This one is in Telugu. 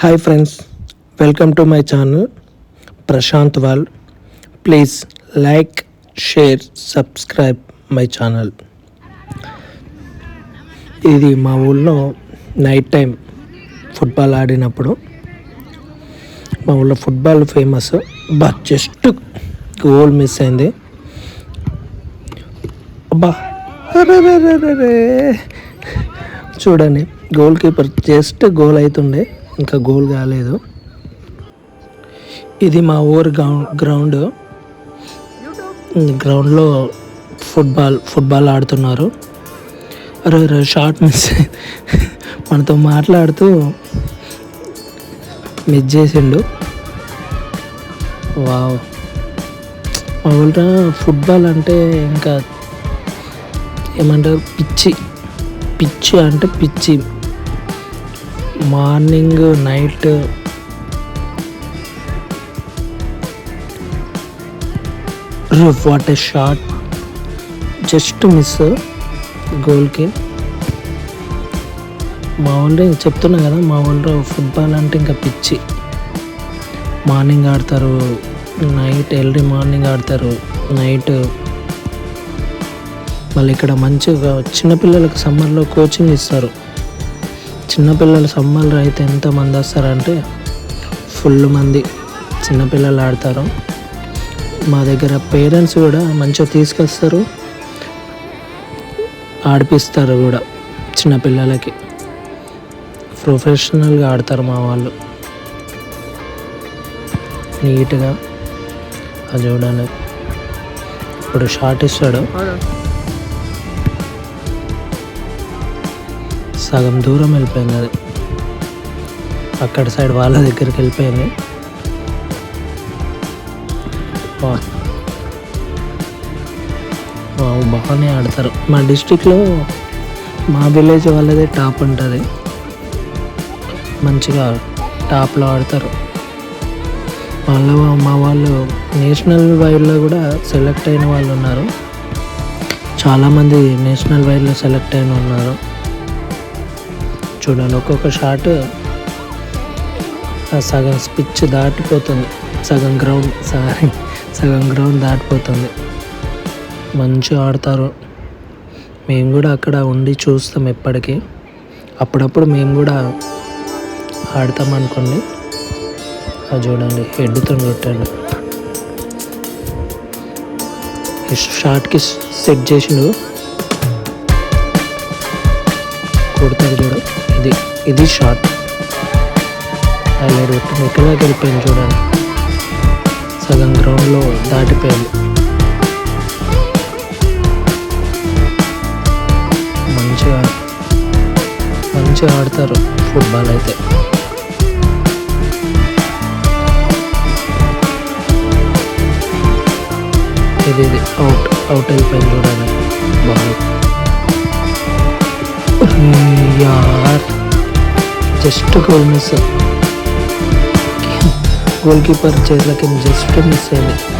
Hi friends welcome to my channel Prashanth wall please like share subscribe my channel ఇది మా ఊళ్ళో నైట్ టైం ఫుట్బాల్ ఆడినప్పుడు. మా ఊళ్ళో ఫుట్బాల్ ఫేమస్ బా జస్ట్ గోల్ మిస్ అయింది. అబ్బా చూడండి గోల్ కీపర్ జస్ట్ గోల్ అవుతుండే ఇంకా గోల్ కాలేదు. ఇది మా ఊరు గ్రౌండ్ గ్రౌండ్. గ్రౌండ్లో ఫుట్బాల్ ఫుట్బాల్ ఆడుతున్నారు. అరే షార్ట్ మిస్ మనతో మాట్లాడుతూ మిస్ చేసిండు. వావ్. మా ఊళ్ళో ఫుట్బాల్ అంటే ఇంకా ఏమంటారు? పిచ్చి. పిచ్చి అంటే పిచ్చి. Morning night. What a shot just miss గోల్కి మా వాళ్ళు చెప్తున్నా కదా మా వాళ్ళు ఫుట్బాల్ అంటే ఇంకా పిచ్చి. మార్నింగ్ ఆడతారు నైట్ ఎర్లీ మార్నింగ్ ఆడతారు నైట్. మళ్ళీ ఇక్కడ మంచిగా చిన్నపిల్లలకు సమ్మర్లో కోచింగ్ ఇస్తారు. చిన్నపిల్లలు సమ్మర్లో అయితే ఎంతమంది వస్తారంటే ఫుల్ మంది చిన్నపిల్లలు ఆడతారు. మా దగ్గర పేరెంట్స్ కూడా మంచిగా తీసుకొస్తారు ఆడిపిస్తారు కూడా చిన్నపిల్లలకి. ప్రొఫెషనల్గా ఆడతారు మా వాళ్ళు. నీట్గా అది చూడడానికి ఇప్పుడు షార్ట్ ఇస్తాడు. సగం దూరం వెళ్ళిపోయింది అది అక్కడ సైడ్ వాళ్ళ దగ్గరికి వెళ్ళిపోయింది వావ్, బాగానే ఆడతారు. మా డిస్టిక్లో మా విలేజ్ వాళ్ళదే టాప్ ఉంటుంది. మంచిగా టాప్లో ఆడతారు. వాళ్ళ మా వాళ్ళు నేషనల్ వైడ్లో కూడా సెలెక్ట్ అయిన వాళ్ళు ఉన్నారు. చాలామంది నేషనల్ వైడ్లో సెలెక్ట్ అయిన ఉన్నారు. చూడండి ఒక్కొక్క షాట్ ఆ సగం స్పిచ్ దాటిపోతుంది. సగం గ్రౌండ్ సారీ సగం గ్రౌండ్ దాటిపోతుంది. మంచిగా ఆడతారు. మేము కూడా అక్కడ ఉండి చూస్తాం ఎప్పటికీ. అప్పుడప్పుడు మేము కూడా ఆడతాం అనుకోండి. అది చూడండి హెడ్తో కొట్టాడు షార్ట్కి సెట్ చేసిండు. కొడతాడు చూడు ఇది ఇది షార్ట్ హైలైట్ పెట్టి ఎక్కడికి వెళ్ళిపోయింది చూడండి. సగం గ్రౌండ్లో దాటిపోయింది. మంచిగా మంచిగా ఆడతారు ఫుట్బాల్ అయితే. ఇది ఇది అవుట్ అవుట్ అయిపోయింది చూడాలి బాగుంది. బాల్ యార్ just goal miss goalkeeper చేతులకి జస్ట్ మిస్ అయింది